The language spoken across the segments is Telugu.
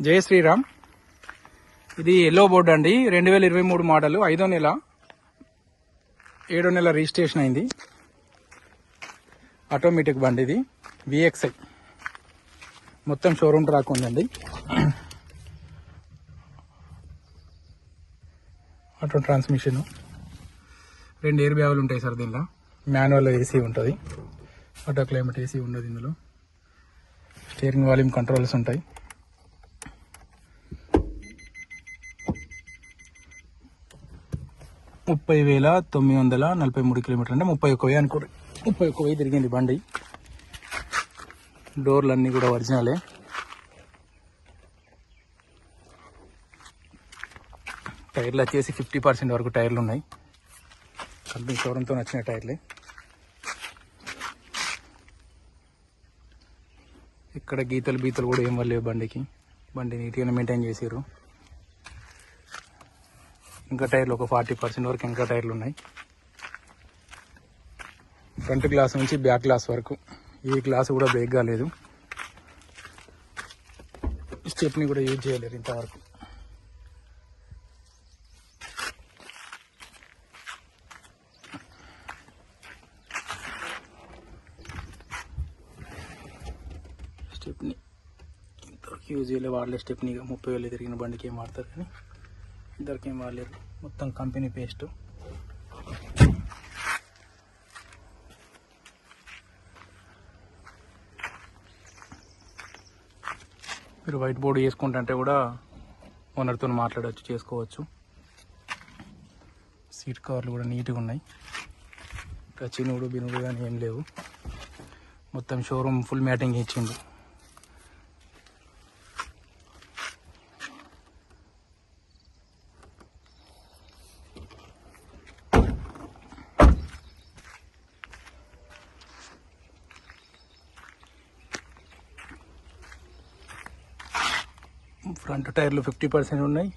జయ శ్రీరామ్. ఇది ఎల్లో బోర్డు అండి. రెండు వేల ఇరవై మూడు మోడల్ ఐదో నెల ఏడో నెల రిజిస్ట్రేషన్ అయింది. ఆటోమేటిక్ బండి ఇది. విఎక్స్ఐ మొత్తం షోరూమ్ ట్రాక్ ఉందండి. ఆటో ట్రాన్స్మిషన్ రెండు ఎయిర్ బ్యాగులు ఉంటాయి సార్ దీనిలో. మాన్యువల్ ఏసీ ఉంటుంది. ఆటో క్లైమేట్ ఏసీ ఉండదు ఇందులో. స్టీరింగ్ వాల్యూమ్ కంట్రోల్స్ ఉంటాయి. ముప్పై వేల తొమ్మిది వందల నలభై మూడు కిలోమీటర్లు అంటే ముప్పై ఒక్క వెయ్యి అనుకోండి ముప్పై ఒక్క వెయ్యి తిరిగింది బండి. డోర్లు అన్నీ కూడా ఒరిజినలే. టైర్లు వచ్చేసి ఫిఫ్టీ పర్సెంట్ వరకు టైర్లు ఉన్నాయి కంపెనీ షోరూమ్తో నచ్చిన టైర్లే. ఇక్కడ గీతలు బీతలు కూడా ఏం వల్లేవు బండికి. బండి నీట్గానే మెయింటైన్ చేసారు ఇంకా టైర్లు ఒక ఫార్టీ పర్సెంట్ వరకు ఇంకా టైర్లు ఉన్నాయి. ఫ్రంట్ గ్లాస్ నుంచి బ్యాక్ గ్లాస్ వరకు. ఈ గ్లాస్ కూడా బ్రేక్ కాలేదు. స్టెప్ని కూడా యూజ్ చేయలేరు ఇంతవరకు. స్టెప్ని ఇంతవరకు యూజ్ చేయలేదు వాడలే స్టెప్ని. ముప్పై వేలు తిరిగిన బండికి ఏం వాడతారు కానీ. ఇద్దరికేం ఏం మొత్తం కంపెనీ పేస్ట్. మీరు వైట్ బోర్డు వేసుకుంటుంటే కూడా ఓనర్తో మాట్లాడవచ్చు చేసుకోవచ్చు. సీట్ కవర్లు కూడా నీట్గా ఉన్నాయి. ఇంకా చినుడు బినుడు కానీ ఏం లేవు. మొత్తం షోరూమ్ ఫుల్ మ్యాటింగ్ ఇచ్చిండు. ఫ్రంట్ టైర్లు ఫిఫ్టీ పర్సెంట్ ఉన్నాయి.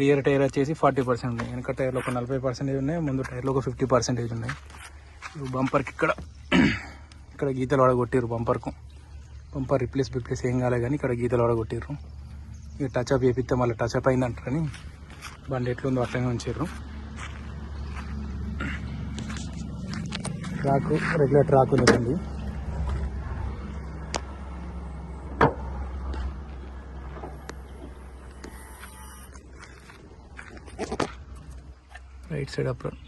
రియర్ టైర్ వచ్చేసి ఫార్టీ పర్సెంట్ ఉన్నాయి. వెనక టైర్లు ఒక నలభై పర్సెంటేజ్ ఉన్నాయి. ముందు టైర్లు ఒక ఫిఫ్టీ పర్సెంటేజ్ ఉన్నాయి. బంపర్కి ఇక్కడ ఇక్కడ గీతలు వాడగొట్టారు బంపర్కు. బంపర్ రిప్లేస్ రిప్లేస్ ఏం కాలే కానీ ఇక్కడ గీతలు వాడగొట్టారు ఇక టచ్అప్ చేపిస్తే మళ్ళీ టచ్అప్ అయిందంటారని బండి ఎట్లుందో అట్లనే ఉంచారు ట్రాక్ రెగ్యులర్ ట్రాక్ ఉంది right side apron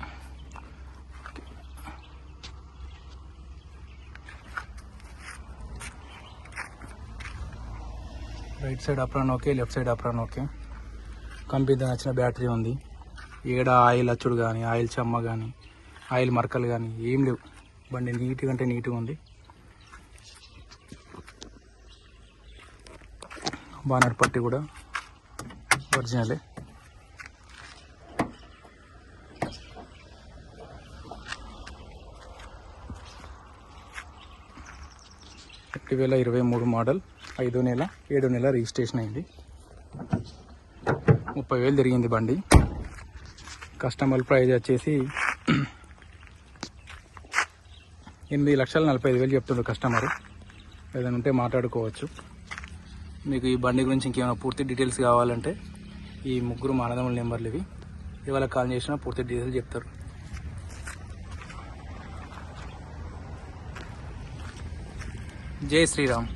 right side apron okay left side apron okay. Company నచ్చిన బ్యాటరీ ఉంది. ఏడ ఆయిల్ అచ్చుడు కానీ ఆయిల్ చెమ్మ కానీ ఆయిల్ మరకలు కానీ ఏం లేవు. బండి నీట్గా అంటే నీట్గా ఉంది. బానర్ పట్టి కూడా. ఒరిజినలే. రెండు వేల ఇరవై మూడు మోడల్ ఐదో నెల ఏడో నెల రిజిస్ట్రేషన్ అయింది. ముప్పై వేలు తిరిగింది బండి. కస్టమర్ ప్రైజ్ వచ్చేసి ఎనిమిది లక్షల నలభై ఐదు వేలు చెప్తుండ్రు కస్టమర్. ఏదైనా ఉంటే మాట్లాడుకోవచ్చు. మీకు ఈ బండి గురించి ఇంకేమైనా పూర్తి డీటెయిల్స్ కావాలంటే ఈ ముగ్గురు మానదముల నెంబర్లు ఇవి. ఇవాళ కాల్ చేసినా పూర్తి డీటెయిల్స్ చెప్తారు. జై శ్రీరామ్